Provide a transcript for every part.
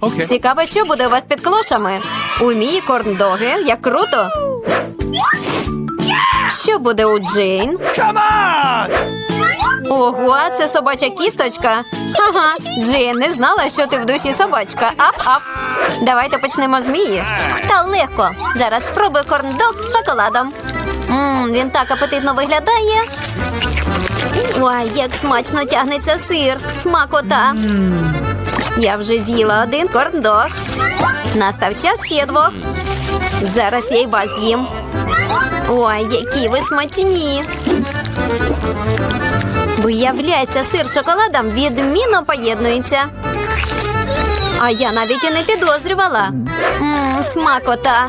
Окей. Цікаво, що буде у вас під клошами. У мій корндоги, як круто. Що буде у Джейн? Ого, це собача кісточка. Ага, Джейн не знала, що ти в душі собачка. Ап-ап. Давайте почнемо з Мії. Та легко. Зараз спробую корндог з шоколадом. Мм, він так апетитно виглядає. Ой, як смачно тягнеться сир. Смакота. Я вже з'їла один корндог. Настав час ще двох. Зараз я й вас з'їм. Ой, які ви смачні. Виявляється, сир з шоколадом відмінно поєднується. А я навіть і не підозрювала. Смакота.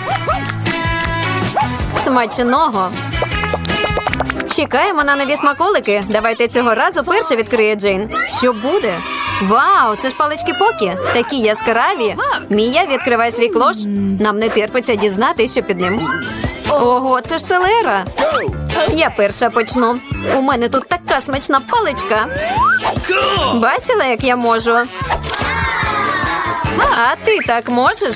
Смачного. Чекаємо на нові смаколики. Давайте цього разу перше відкриє Джейн. Що буде? Вау, це ж палички покі. Такі яскраві. Мія, відкривай свій клош. Нам не терпиться дізнати, що під ним. Ого, це ж селера. Я перша почну. У мене тут така смачна паличка. Бачила, як я можу? А ти так можеш?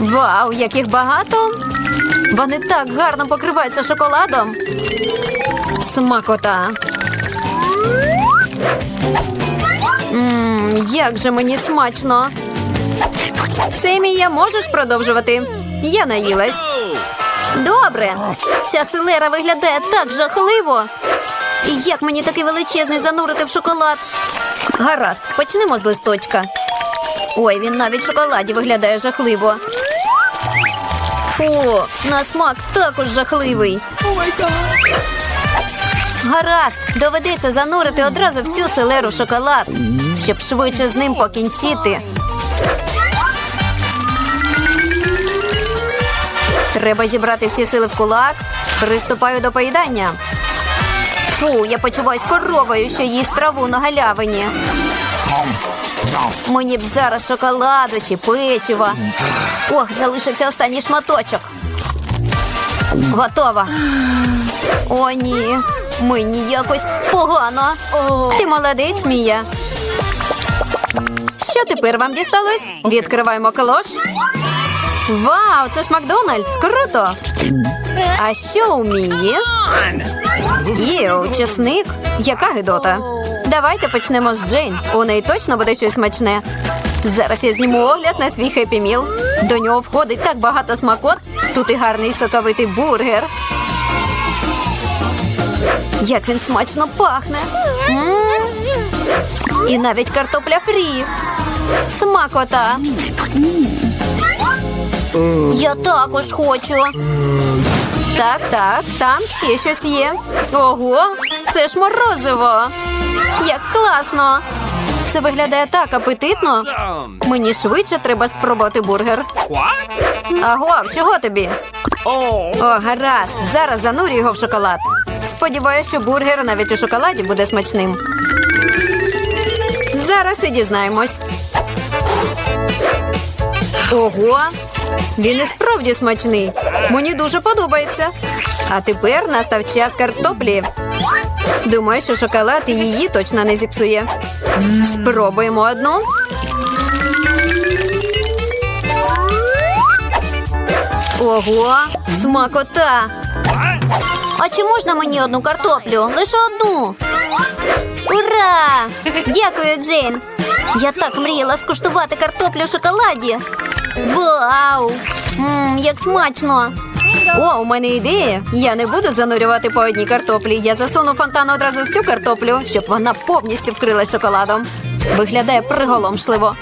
Вау, яких багато! Вони так гарно покриваються шоколадом. Смакота. Мм, як же мені смачно. Семія, можеш продовжувати? Я наїлась. Добре. Ця селера виглядає так жахливо. Як мені такий величезний занурити в шоколад? Гаразд, почнемо з листочка. Ой, він навіть в шоколаді виглядає жахливо. Фу, на смак також жахливий. Гаразд, доведеться занурити одразу всю селеру шоколад, щоб швидше з ним покінчити. Треба зібрати всі сили в кулак. Приступаю до поїдання. Фу, я почуваюсь коровою, що їсть траву на галявині. Мені б зараз шоколаду чи печива. Ох, залишився останній шматочок. Готова. О, ні. Мені якось погано. Ти молодець, Мія. Що тепер вам дісталось? Відкриваємо клош. Вау, це ж Макдональдс! Круто! А що у Мії? Іу, чесник. Яка гидота? Давайте почнемо з Джейн. У неї точно буде щось смачне. Зараз я зніму огляд на свій хеппі міл. До нього входить так багато смакот. Тут і гарний соковитий бургер. Як він смачно пахне. М. І навіть картопля фрі. Смакота. Я також хочу. Так, так, там ще щось є. Ого, це ж морозиво. Як класно. Це виглядає так апетитно. Мені швидше треба спробувати бургер. Агов, чого тобі? Oh. О, гаразд. Зараз занурю його в шоколад. Сподіваюся, що бургер навіть у шоколаді буде смачним. Зараз і дізнаємось. Ого! Він і справді смачний. Мені дуже подобається. А тепер настав час картоплі. Думаю, що шоколад її точно не зіпсує. Спробуємо одну. Ого, смакота. А чи можна мені одну картоплю? Лише одну. Ура! Дякую, Джейн! Я так мріяла скуштувати картоплю в шоколаді. Вау! Мм, як смачно! О, у мене ідея. Я не буду занурювати по одній картоплі. Я засуну фонтан одразу всю картоплю, щоб вона повністю вкрилась шоколадом. Виглядає приголомшливо.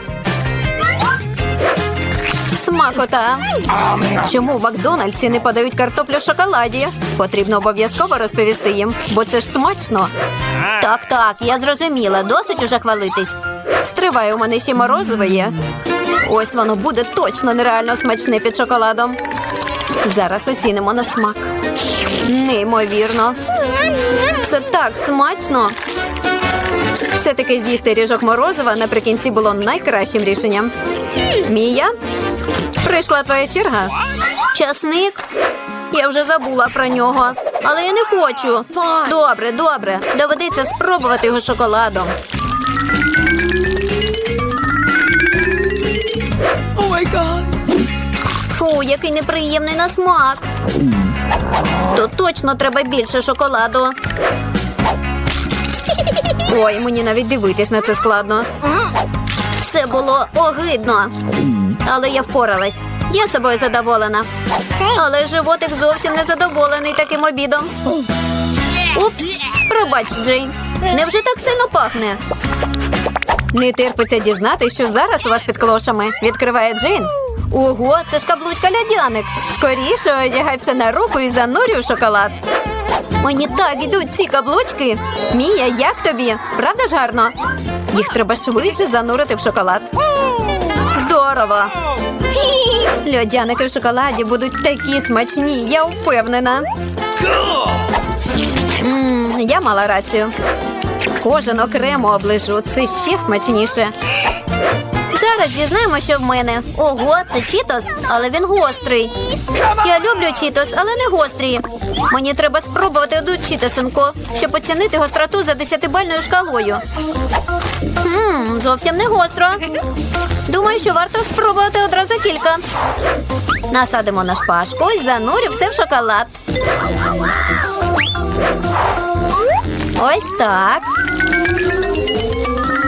Смакота. Чому в Макдональдсі не подають картоплю в шоколаді? Потрібно обов'язково розповісти їм, бо це ж смачно. Так, так, я зрозуміла. Досить уже хвалитись. Стривай, у мене ще морозиво є. Ось воно буде точно нереально смачне під шоколадом. Зараз оцінимо на смак. Неймовірно. Це так смачно. Все-таки з'їсти ріжок морозива наприкінці було найкращим рішенням. Мія, прийшла твоя черга. Часник. Я вже забула про нього, але я не хочу. Добре, добре. Доведеться спробувати його шоколадом. Фу, який неприємний на смак. То точно треба більше шоколаду. Ой, мені навіть дивитись на це складно. Це було огидно. Але я впоралась. Я собою задоволена. Але животик зовсім не задоволений таким обідом. Упс, пробач, Джейн. Невже так сильно пахне? Не терпиться дізнати, що зараз у вас під клошами. Відкриває Джейн. Ого, це ж каблучка льодяник. Скоріше одягай все на руку і занурюй у шоколад. Мені так ідуть ці каблучки. Мія, як тобі? Правда ж гарно? Їх треба швидше занурити в шоколад. Здорово! Льодяники в шоколаді будуть такі смачні, я впевнена. Cool. Мм, я мала рацію. Кожен окремо оближу. Це ще смачніше. Зараз дізнаємо, що в мене. Ого, це чітос, але він гострий. Я люблю чітос, але не гострі. Мені треба спробувати одну чітосинку, щоб оцінити гостроту за десятибальною шкалою. Хм, зовсім не гостро. Думаю, що варто спробувати одразу кілька. Насадимо на шпажку і занурю все в шоколад. Ось так.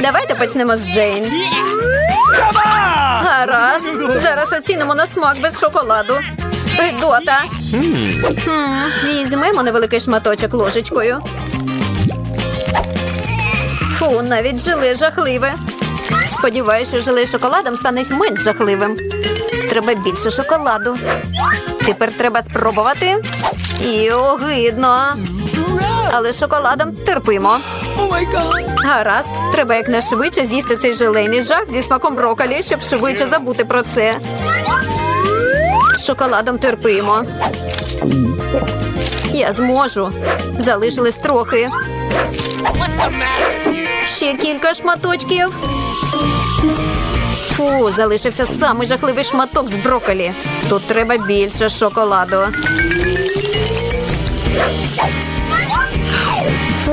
Давайте почнемо з Джейн. Гаразд. Зараз оцінимо на смак без шоколаду. Гидота. Хм, візьмемо невеликий шматочок ложечкою. Фу, навіть желе жахливе. Сподіваюся, що желе шоколадом стане менш жахливим. Треба більше шоколаду. Тепер треба спробувати. І огидно. Але шоколадом терпимо. Гаразд, треба якнайшвидше з'їсти цей желейний жах зі смаком броколі, щоб швидше забути про це. З шоколадом терпимо. Я зможу. Залишилось трохи. Ще кілька шматочків. Фу, залишився самий жахливий шматок з броколі. Тут треба більше шоколаду.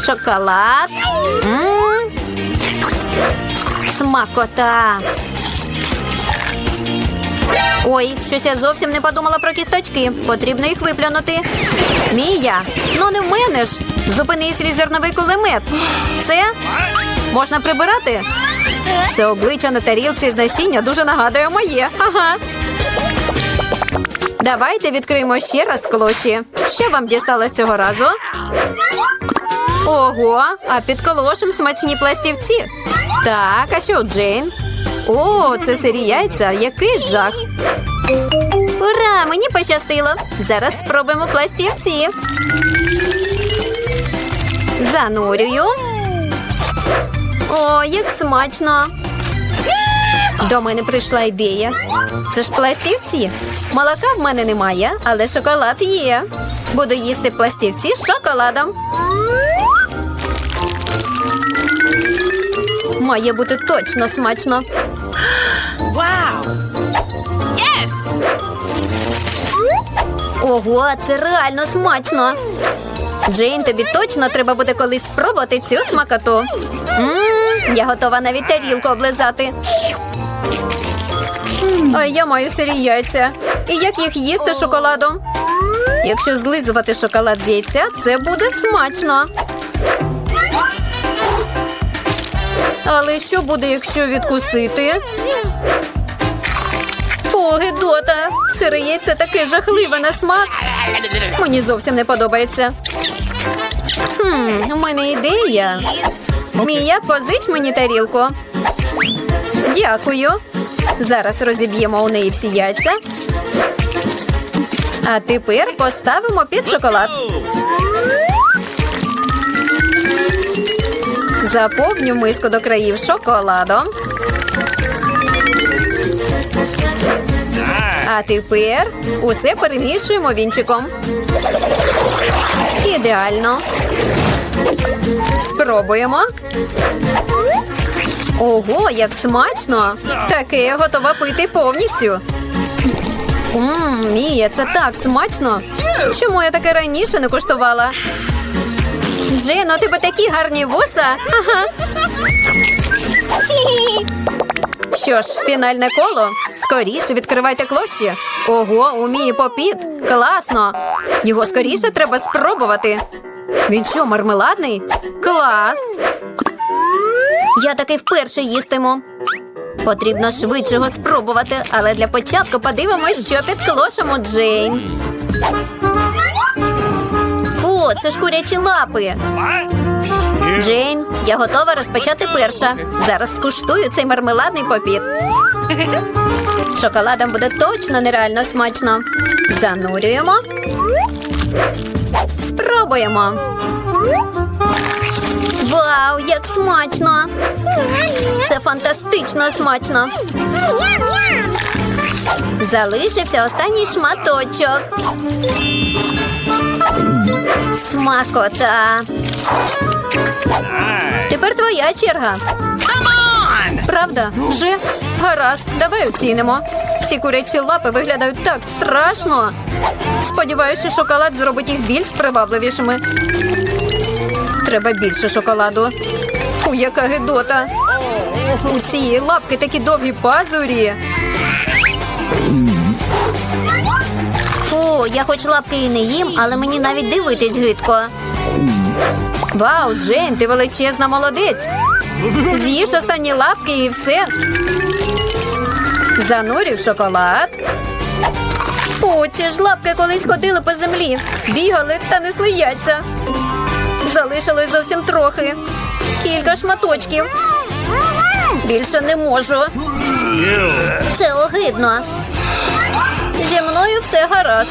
Шоколад. М, Смакота. Ой, щось я зовсім не подумала про кісточки. Потрібно їх виплюнути. Мія, ну не в мене ж. Зупини свій зерновий кулемет. Все? Можна прибирати? Це обличчя на тарілці з насіння дуже нагадує моє. Ага. Давайте відкриємо ще раз клоші. Що вам дісталось цього разу? Ого, а під колошем смачні пластівці. Так, а що Джейн? О, це сирі яйця. Який жах. Ура! Мені пощастило. Зараз спробуємо пластівці. Занурюю. О, як смачно. До мене прийшла ідея. Це ж пластівці. Молока в мене немає, але шоколад є. Буду їсти пластівці з шоколадом. Має бути точно смачно. Wow. Ого, це реально смачно. Джейн, тобі точно треба буде колись спробувати цю смакоту. Мм, я готова навіть тарілку облизати. А я маю сирі яйця. І як їх їсти шоколадом? Якщо злизувати шоколад з яйця, це буде смачно. Але що буде, якщо відкусити? Фу, гидота! Сире яйце таке жахливе на смак. Мені зовсім не подобається. Хм, у мене ідея. Мія, позич мені тарілку. Дякую. Зараз розіб'ємо у неї всі яйця. А тепер поставимо під шоколад. Заповню миску до країв шоколадом. А тепер усе перемішуємо вінчиком. Ідеально. Спробуємо. Ого, як смачно! Таке я готова пити повністю. Ммм, Мія, це так смачно. Чому я таке раніше не куштувала? Джен, у тебе такі гарні вуса. Ага. Що ж, фінальне коло. Скоріше відкривайте клощі. Ого, у Мії попіт. Класно. Його скоріше треба спробувати. Він що, мармеладний? Клас. Я таки вперше їстиму. Потрібно швидше його спробувати, але для початку подивимось, що під клошем Джейн. Фу, це ж курячі лапи. Джейн, я готова розпочати перша. Зараз скуштую цей мармеладний попіт. Шоколадом буде точно нереально смачно. Занурюємо. Спробуємо. Вау, як смачно! Це фантастично смачно. Залишився останній шматочок. Смакота. Тепер твоя черга. Правда? Вже? Гаразд, давай оцінимо. Ці курячі лапи виглядають так страшно. Сподіваюся, шоколад зробить їх більш привабливішими. Треба більше шоколаду. Фу, яка гидота. У цієї лапки такі довгі пазурі. Фу, я хоч лапки і не їм, але мені навіть дивитись гидко. Вау, Джейн, ти величезна молодець. З'їж останні лапки і все. Занурів шоколад. Фу, ці ж лапки колись ходили по землі, бігали та несли яйця. Залишилось зовсім трохи. Кілька шматочків. Більше не можу. Це огидно. Зі мною все гаразд.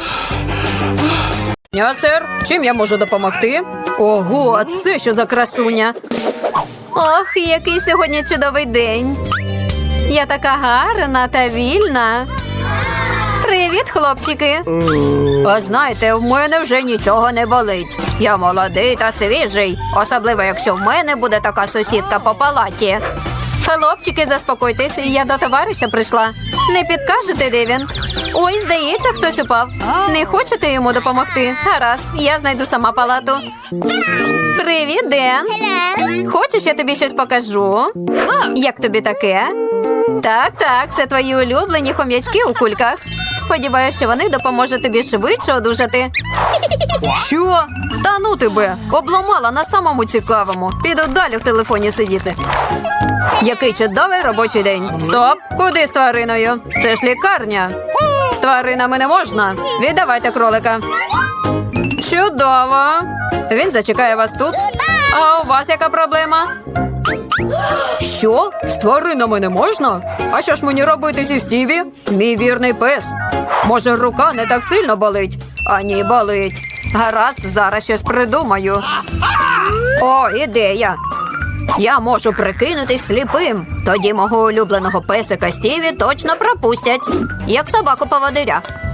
Я, сер, чим я можу допомогти? Ого, це що за красуня? Ох, який сьогодні чудовий день. Я така гарна та вільна. Привіт, хлопчики. А знаєте, в мене вже нічого не болить. Я молодий та свіжий, особливо якщо в мене буде така сусідка по палаті. Хлопчики, заспокойтесь, я до товариша прийшла. Не підкажете, де він? Ой, здається, хтось упав. Не хочете йому допомогти? Гаразд, я знайду сама палату. Привіт, Ден. Хочеш, я тобі щось покажу? Як тобі таке? Так, так, це твої улюблені хом'ячки у кульках. Сподіваюся, що вони допоможуть тобі швидше одужати. Що? Та ну тебе, обламала на самому цікавому. Піду далі в телефоні сидіти. Який чудовий робочий день. Стоп! Куди з твариною? Це ж лікарня. З тваринами не можна. Віддавайте кролика. Чудово. Він зачекає вас тут. А у вас яка проблема? Що? З тваринами не можна? А що ж мені робити зі Стіві? Мій вірний пес. Може, рука не так сильно болить? А ні, болить. Гаразд, зараз щось придумаю. О, ідея. Я можу прикинутись сліпим. Тоді мого улюбленого песика Стіві точно пропустять, як собаку поводиря.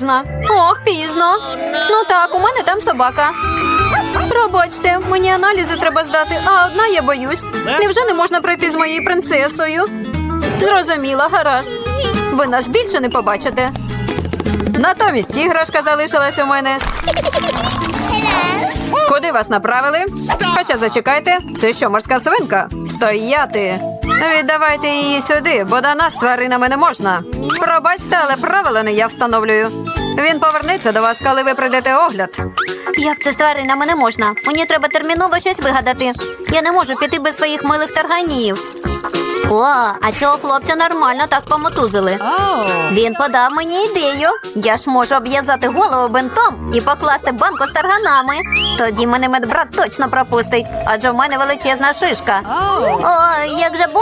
можна. Ох, пізно. Ну так, у мене там собака. Пробачте, мені аналізи треба здати, а одна я боюсь. Невже не можна пройти з моєю принцесою? Зрозуміла, гаразд. Ви нас більше не побачите. Натомість іграшка залишилась у мене. Куди вас направили? Хоча зачекайте, це що, морська свинка? Стояти. Віддавайте її сюди, бо до нас тваринами не можна. Пробачте, але правила не я встановлюю. Він повернеться до вас, коли ви прийдете огляд. Як це з тваринами не можна? Мені треба терміново щось вигадати. Я не можу піти без своїх милих тарганів. О, а цього хлопця нормально так помотузили. Він подав мені ідею. Я ж можу обв'язати голову бинтом і покласти банку з тарганами. Тоді мене медбрат точно пропустить, адже в мене величезна шишка. Ой, як же боляче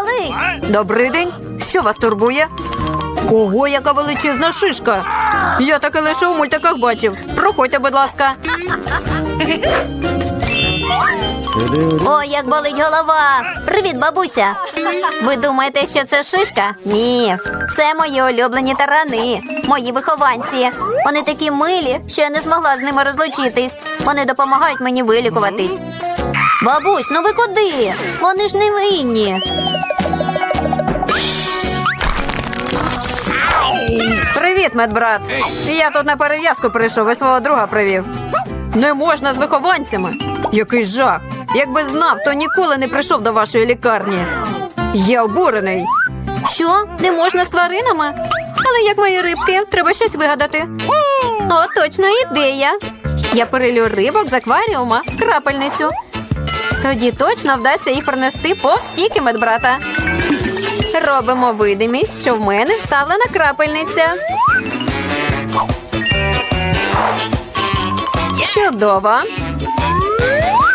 болить. Добрий день. Що вас турбує? Ого, яка величезна шишка. Я таке лише у мультиках бачив. Проходьте, будь ласка. Ой, як болить голова. Привіт, бабуся. Ви думаєте, що це шишка? Ні, це мої улюблені тарани, мої вихованці. Вони такі милі, що я не змогла з ними розлучитись. Вони допомагають мені вилікуватись. Бабусь, ну ви куди? Вони ж не винні. Привіт, медбрат. Я тут на перев'язку прийшов і свого друга привів. Не можна з вихованцями. Який жах. Якби знав, то ніколи не прийшов до вашої лікарні. Я обурений. Що? Не можна з тваринами? Але як мої рибки, треба щось вигадати. О, точно ідея. Я перелю рибок з акваріума крапельницю. Тоді точно вдасться їх принести повз стіки медбрата. Робимо видимість, що в мене вставлена крапельниця. Чудово.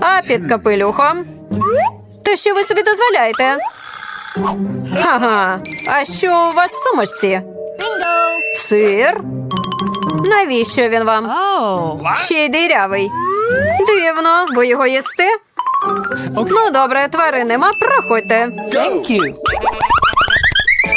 А під капелюхом. То що ви собі дозволяєте? Ага, а що у вас в сумочці? Сир? Навіщо він вам? Ще й дирявий. Дивно, ви його їсте? Ну, добре, тварин нема, проходьте. Thank you.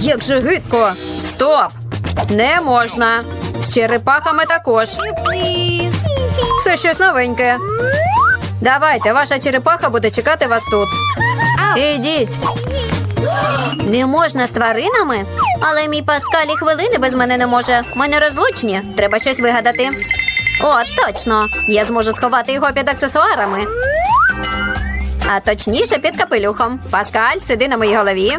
як же гидко. Стоп! Не можна. З черепахами також. Це щось новеньке. Давайте, ваша черепаха буде чекати вас тут. Ідіть. Не можна з тваринами? Але мій Паскаль і хвилини без мене не може. Ми не розлучні. Треба щось вигадати. О, точно! Я зможу сховати його під аксесуарами. А точніше під капелюхом. Паскаль, сиди на моїй голові.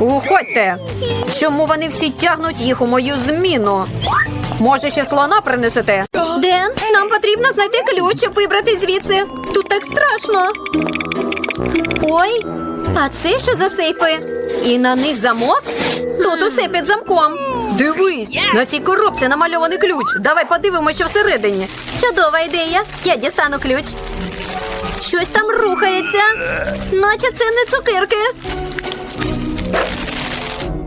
Уходьте! Чому вони всі тягнуть їх у мою зміну? Може, ще слона принесете? Ден, нам потрібно знайти ключ, щоб вибрати звідси. Тут так страшно. Ой, а це що за сейфи? І на них замок? Тут усе під замком. Дивись, на цій коробці намальований ключ. Давай подивимося, що всередині. Чудова ідея. Я дістану ключ. Щось там рухається, наче це не цукерки.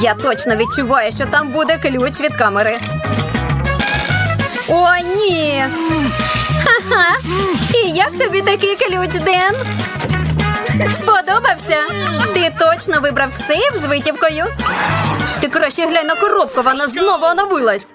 Я точно відчуваю, що там буде ключ від камери. О, ні. Ха-ха. І як тобі такий ключ, Ден? Сподобався? Ти точно вибрав сейф з витівкою? Ти краще глянь на коробку, вона знову оновилась.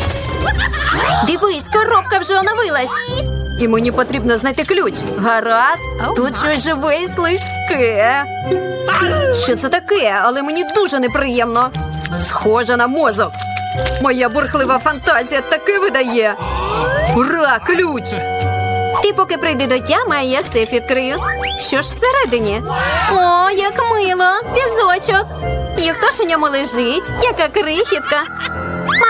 Дивись, коробка вже оновилась. і мені потрібно знайти ключ. Гаразд, тут щось живе і слизьке. Що це таке? Але мені дуже неприємно. Схоже на мозок. Моя бурхлива фантазія таки видає. Ура, ключ! Ти поки прийди до тями, а я сейф відкрию. Що ж всередині? О, як мило! Візочок. І хто ж у ньому лежить? Яка крихітка.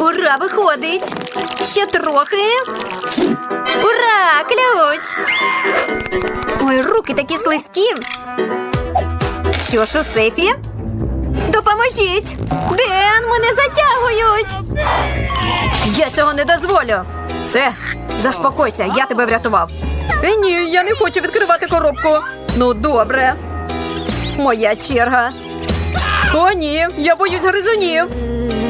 Ура, виходить. Ще трохи. Ура! Ключ! Ой, руки такі слизькі. Що ж у сейфі? Допоможіть! Ден, мене затягують! Я цього не дозволю. Все, заспокойся, я тебе врятував. Е, ні, я не хочу відкривати коробку. Ну, добре. Моя черга. О, ні, я боюсь гризунів.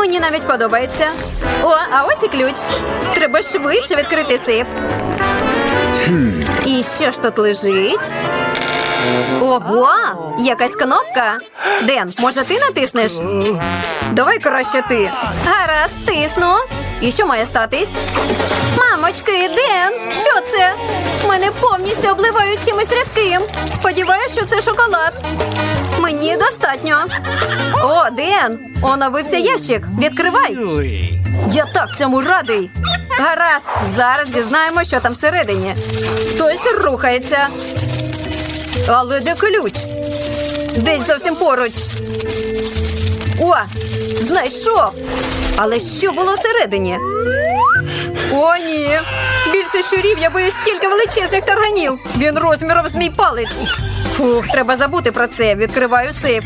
Мені навіть подобається. О, а ось і ключ. Треба швидше відкрити сейф. І що ж тут лежить? Ого, якась кнопка. Ден, може ти натиснеш? Давай краще ти. Гаразд, тисну. І що має статись? Мамочки, Ден, що це? Мене повністю обливають чимось рідким. Сподіваюсь, що це шоколад. Мені достатньо. О, Ден, оновився ящик. Відкривай. Я так цьому радий. Гаразд, зараз дізнаємо, що там всередині. Хтось рухається. Але де ключ? Десь зовсім поруч. О, знайшов. Але що було всередині? О, ні. Більше щурів я боюсь стільки величезних тарганів. Він розміром з мій палець. Фух, треба забути про це. Відкриваю сейф.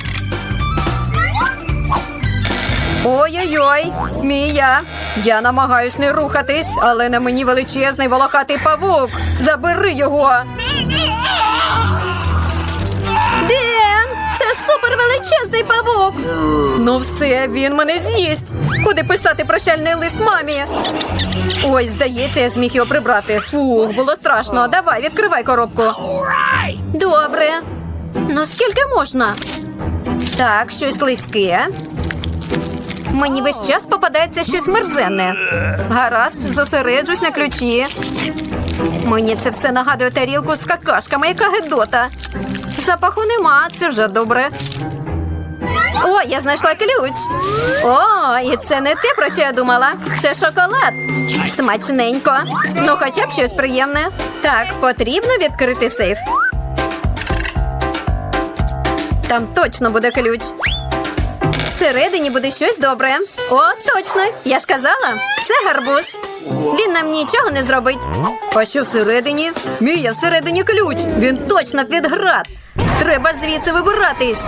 Ой-ой-ой, Мія. Я намагаюсь не рухатись, але на мені величезний волохатий павук. Забери його. Ден, це супервеличезний павук. Ну все, він мене з'їсть. Куди писати прощальний лист мамі? Ой, здається, я зміг його прибрати. Фух, було страшно. Давай, відкривай коробку. Добре. Ну скільки можна? Так, щось слизьке. Мені весь час попадається щось мерзенне. Гаразд, зосереджусь на ключі. Мені це все нагадує тарілку з какашками, яка гедота. Запаху нема, це вже добре. О, я знайшла ключ. О, і це не те, про що я думала. Це шоколад. Смачненько. Ну, хоча б щось приємне. Так, потрібно відкрити сейф. Там точно буде ключ. Всередині буде щось добре. О, точно! Я ж казала, це гарбуз. Він нам нічого не зробить. А що всередині? Мія, всередині ключ. Він точно під град. Треба звідси вибиратись.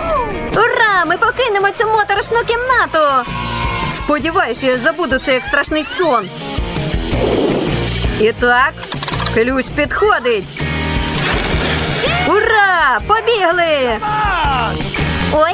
Ура! Ми покинемо цю моторошну кімнату. Сподіваюся, що я забуду це як страшний сон. І так, ключ підходить. Ура! Побігли! Ой,